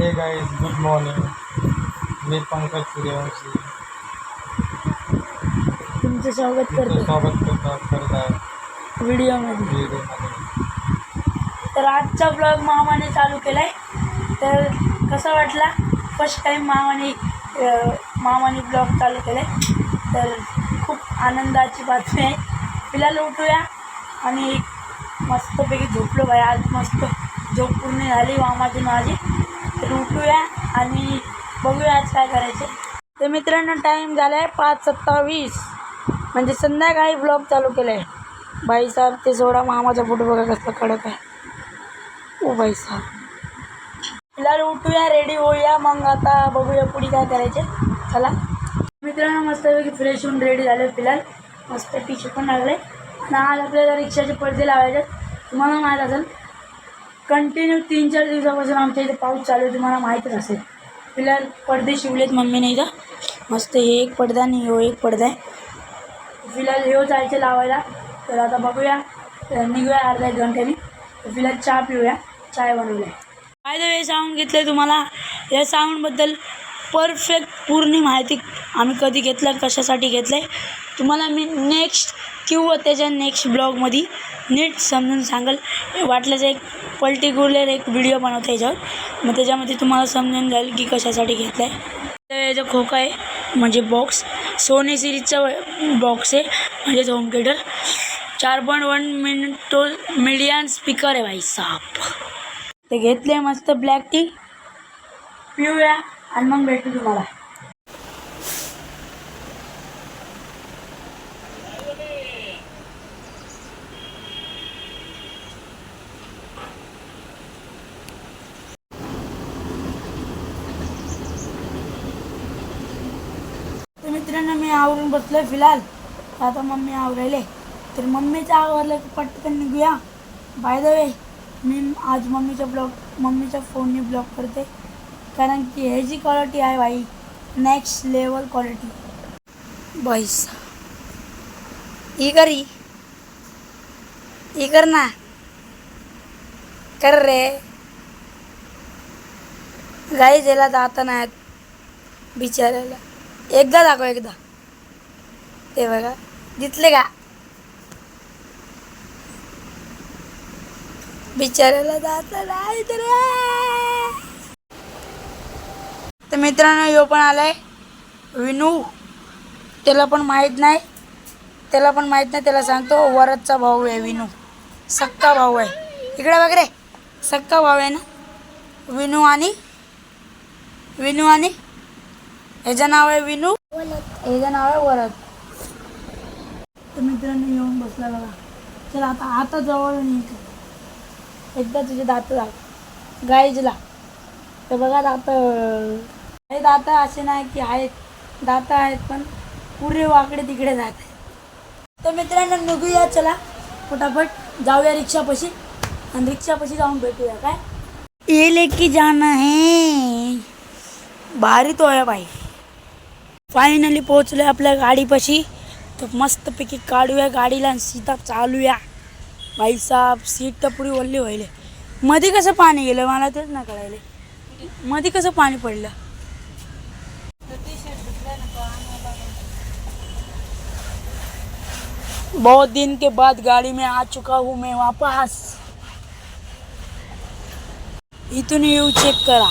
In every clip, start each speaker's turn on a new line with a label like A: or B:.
A: हे guys good morning मी पंकज सूर्यवंशी.
B: तुमचं स्वागत
A: तुमचं
B: करतो.
A: स्वागत करत करत आहे
B: व्हिडिओमध्ये.
A: व्हिडिओमध्ये.
B: तर आजचा ब्लॉग मामाने चालू केला आहे तर कसा वाटला? फर्स्ट टाईम मामाने अं, मामाने ब्लॉग चालू केला आहे तर खूप आनंदाची बातमी आहे. फिलहाल उठूया आणि मस्तपैकी झोपलो बाई. आज मस्त झोप पूर्ण झाली मामाची माझी. तर उठूया आणि बघूया आज काय करायचे. तर मित्रांनो टाईम झाला आहे पाच सत्तावीस. म्हणजे संध्याकाळी ब्लॉग चालू केला आहे बाई साहेब ते सोडा मामाचा फोटो बघा कसला कडक आहे. ओ बाई साहेब. फिलहाल उठूया रेडी होऊया. मग आता बघूया पुढे काय करायचे. चला. मित्रांनो मस्तपैकी फ्रेश होऊन रेडी झाले फिलहाल. मस्त टी शर्ट पण लागले आणि आज आपल्याला रिक्षाचे पडदे लावायचे आहेत. तुम्हाला माहीत असेल कंटिन्यू तीन चार दिवसापासून आमच्या इथे पाऊस चालू आहे तुम्हाला माहीतच असेल फिलहाल पडदे शिवलेत मम्मीने इथं. मस्त हे एक पडदा आणि हो एक पडदा आहे. फिलहाल हे जायचं लावायला. तर आता बघूया. निघूया अर्ध्या एक घंट्याने. फिलहाल चहा पिऊया. चाय बनवूया. काय द वे साऊंड घेतलं तुम्हाला. या साऊंडबद्दल परफेक्ट पूर्ण माहिती आम्ही कधी घेतलं कशासाठी घेतलं आहे तुम्हाला मी नेक्स्ट किंवा त्याच्या नेक्स्ट ब्लॉगमध्ये नीट समजून सांगेल. वाटल्याचं एक पर्टिक्युलर एक व्हिडिओ बनवता याच्यावर. मग त्याच्यामध्ये तुम्हाला समजून जाईल की कशासाठी घेतलं आहे याचा खोका आहे म्हणजे बॉक्स सोनी सिरीजचा बॉक्स आहे म्हणजेच होम थिएटर चार पॉईंट वन मिनिटो मीडियम स्पीकर आहे भाई साप ते घेतले मस्त ब्लॅक टी पिऊया आणि मग भेटू तुम्हाला तर मित्रांनो मी आवरून बसलोय फिलहाल. आता मम्मी आवरायले. तर मम्मीचं आवरलं की पटकन निघूया. बाय द वे मी आज मम्मीचा ब्लॉग मम्मीच्या फोनने ब्लॉग करते. कारण की हे जी क्वालिटी आहे भाई नेक्स्ट लेवल क्वालिटी बॉईस ही करी ही कर ना? कर रे. गाई ज्याला जाता नाहीत. बिचारायला एकदा दाखव एकदा. ते बघा दिसले का? बिचारायला जात नाही तर तर मित्रांनो यो पण आलाय. विनू त्याला पण माहीत नाही. त्याला पण माहीत नाही त्याला सांगतो वरदचा भाऊ आहे विनू. सक्का भाऊ आहे. इकडे बघ रे सक्का भाऊ आहे ना? विनू आणि? विनू आणि? ह्याचं नाव आहे विनू? ह्याचं नाव आहे वरद. तर येऊन बसला बघा. चला आता आता जवळ नाही एकदा तुझे दात लाग गाईजला. तर बघा दात हे दात असे नाही की आहेत. दात आहेत पण पुरे वाकडे तिकडे जात आहेत. तर मित्रांनो निघूया चला. फटाफट जाऊया रिक्षापाशी. आणि रिक्षापाशी जाऊन भेटूया काय? ये लेके जाना है. भारी तो आहे बाई. फायनली पोहोचलोय आपल्या गाडीपाशी. तर मस्तपैकी काढूया गाडीला आणि सीता चालूया. बाईसाहेब सीट तर पुरी ओल्ली व्हायले. मध्ये कसं पाणी गेलं? मला तेच ना कळायले. मध्ये कसं पाणी पडलं? बहुत दिन के बाद गाड़ी में आ चुका हूँ मैं वापस. इथून येऊ चेक करा.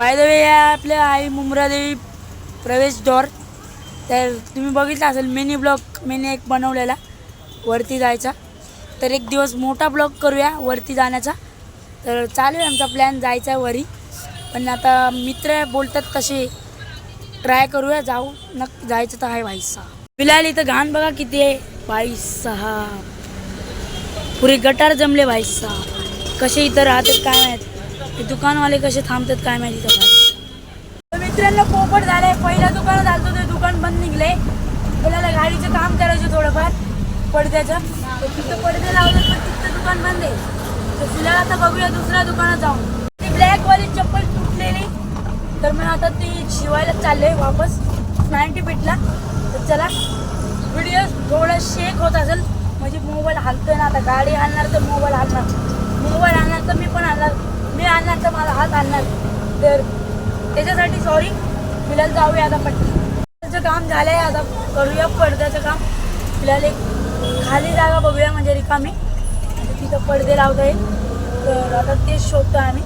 B: बाय द वे आपल्या आई मुमरादेवी प्रवेश द्वार तर तुम्ही बघितलं असेल मिनी ब्लॉक मिनी एक बनवलेला वरती जायचा. तर एक दिवस मोठा ब्लॉक करूया वरती जाण्याचा. तर चालू आहे आमचा प्लॅन जायचा आहे वरी. पण आता मित्र बोलतात तसे ट्राय करूया जाऊ. नक्की जायचं तर आहे भाई साहेब. फिलहाल इथं घाण बघा किती आहे. भाई साहेब. पुरे गटार जमले भाई साहेब. कसे इथं राहतात काय माहीत. हे दुकानवाले कसे थांबतात काय माहिती तर मित्रांनो पोपट झालंय. पहिल्या दुकानात आलतो ते दुकान बंद निघले आपल्याला गाडीचं काम करायचं थोडंफार पडद्याचं. तर तिथं पडदे लावले पण तिथं दुकान बंद आहे. तर फिलहाल आता बघूया दुसऱ्या दुकानात जाऊन. ती ब्लॅकवाली चप्पल तुटलेली. तर मी आता ती शिवायला चालले वापस नाईन्टी फीटला. तर चला व्हिडिओ थोडा शेक होत असेल. म्हणजे मोबाईल हलतोय ना आता. गाडी आणणार तर मोबाईल हलणार. मोबाईल आणणार तर मी पण आणणार मी आणणार तर मला हात आणणार. तर त्याच्यासाठी सॉरी फिलहाल जाऊया आता पटकन. काम झालं आहे आता करूया पडद्याचं काम. फिलहाल एक खाली जागा बघूया म्हणजे रिकामी. म्हणजे तिथं पडदे लावता येईल तर आता तेच शोधतो आम्ही.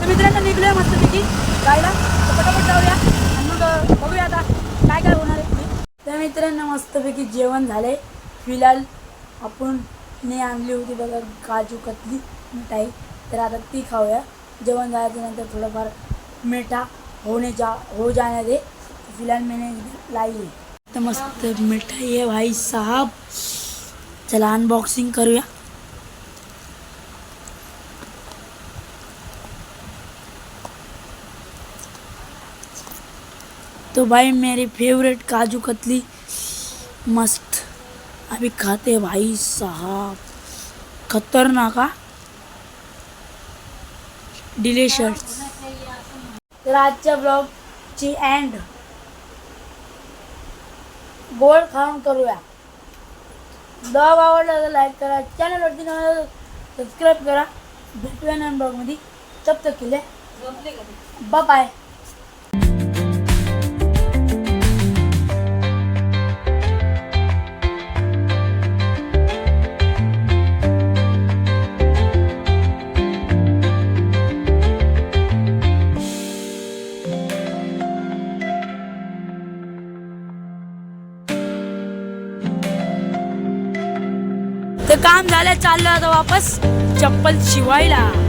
B: तर मित्रांनो निघलोय मस्तपैकी जायला. पटापट जाऊया. आणि मग बघूया आता काय काय होणार आहे. तर मित्रांनो मस्तपैकी जेवण झालंय. फिलहाल आपण ने आणली होती बघा काजू कतली मिठाई. तर आता ती खाऊया जेवण झाल्याच्यानंतर थोडंफार मिठा होणे जा, हो जाने दे। फ़िलहाल मैंने लाई है। तर मस्त मिठाई आहे भाई साहब। चला अनबॉक्सिंग करूया तो भाई मेरी फेवरेट काजू कतली मस्त। अभी खाते भाई साहब। खतरनाक हा डिलिशियस तर आजच्या ब्लॉगची अँड गोड खाऊन करूया. ब्लॉग आवडला तर लाईक करा. चॅनलवरती नव्या सबस्क्राईब करा. भेटूया नवीन ब्लॉगमध्ये. तब तक केले बाय काम झालं चाललो आता वापस चप्पल शिवायला.